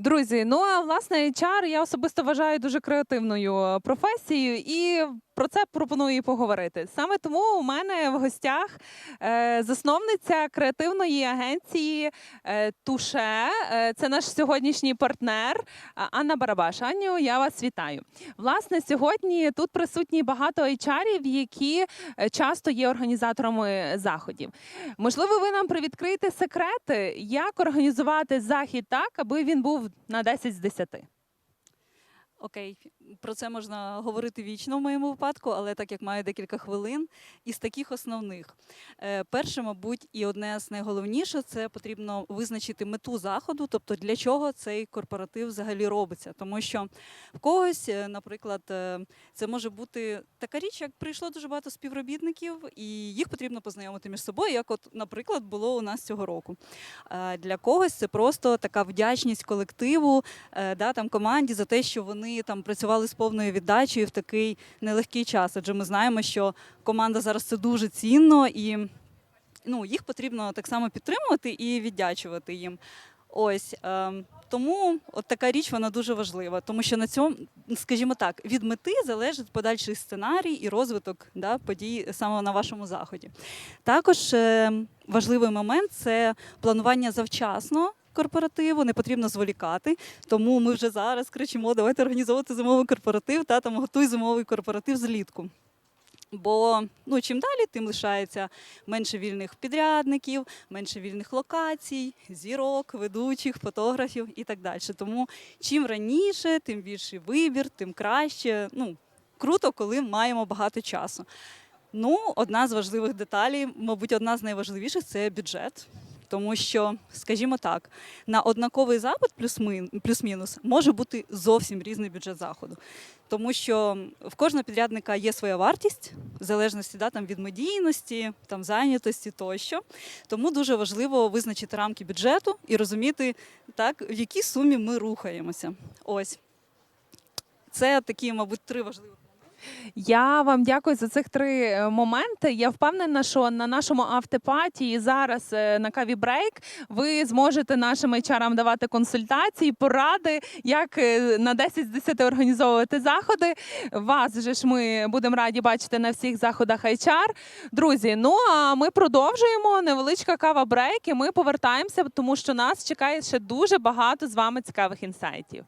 Друзі, ну а власне HR я особисто вважаю дуже креативною е, професією, і про це пропоную і поговорити. Саме тому у мене в гостях е, засновниця креативної агенції е, Туше. Е, це наш сьогоднішній партнер Анна Барабаш. Аню, я вас вітаю. Власне, сьогодні тут присутні багато HR-ів, які часто є організаторами заходів. Можливо, ви нам привідкриєте секрети, як організувати захід так, аби він був на 10 з 10. Окей, про це можна говорити вічно в моєму випадку, але так як маю декілька хвилин, із таких основних. Е, Перше, мабуть, і одне з найголовніших це потрібно визначити мету заходу, тобто для чого цей корпоратив взагалі робиться. Тому що в когось, е, наприклад, е, це може бути така річ, як прийшло дуже багато співробітників, і їх потрібно познайомити між собою, як, от, наприклад, було у нас цього року. Для когось це просто така вдячність колективу, да, там, команді за те, що вони там працювали з повною віддачею в такий нелегкий час. Адже ми знаємо, що команда зараз це дуже цінно і ну, їх потрібно так само підтримувати і віддячувати їм. Ось е, тому от така річ вона дуже важлива, тому що на цьому, скажімо так, від мети залежить подальший сценарій і розвиток да, подій саме на вашому заході. Також е, важливий момент це планування завчасно. Корпоративу не потрібно зволікати, тому ми вже зараз кричимо: давайте організовувати зимовий корпоратив та там готуй зимовий корпоратив злітку. Бо ну, чим далі, тим лишається менше вільних підрядників, менше вільних локацій, зірок, ведучих, фотографів і так далі. Тому чим раніше, тим більший вибір, тим краще. Ну, круто, коли маємо багато часу. Ну, одна з важливих деталей, мабуть, одна з найважливіших це бюджет. Тому що, скажімо так, на однаковий запит плюс-мінус може бути зовсім різний бюджет заходу. Тому що в кожного підрядника є своя вартість, в залежності да, там, від медійності, там, зайнятості тощо. Тому дуже важливо визначити рамки бюджету і розуміти, так, в якій сумі ми рухаємося. Ось. Це такі, мабуть, три важливі. Я вам дякую за цих три е, моменти. Я впевнена, що на нашому автопаті і зараз е, на каві брейк ви зможете нашим HR давати консультації, поради, як е, на 10 з 10 організовувати заходи. Вас же ж ми будемо раді бачити на всіх заходах HR. Друзі, ну а ми продовжуємо невеличка кава брейк, і ми повертаємося, тому що нас чекає ще дуже багато з вами цікавих інсайтів.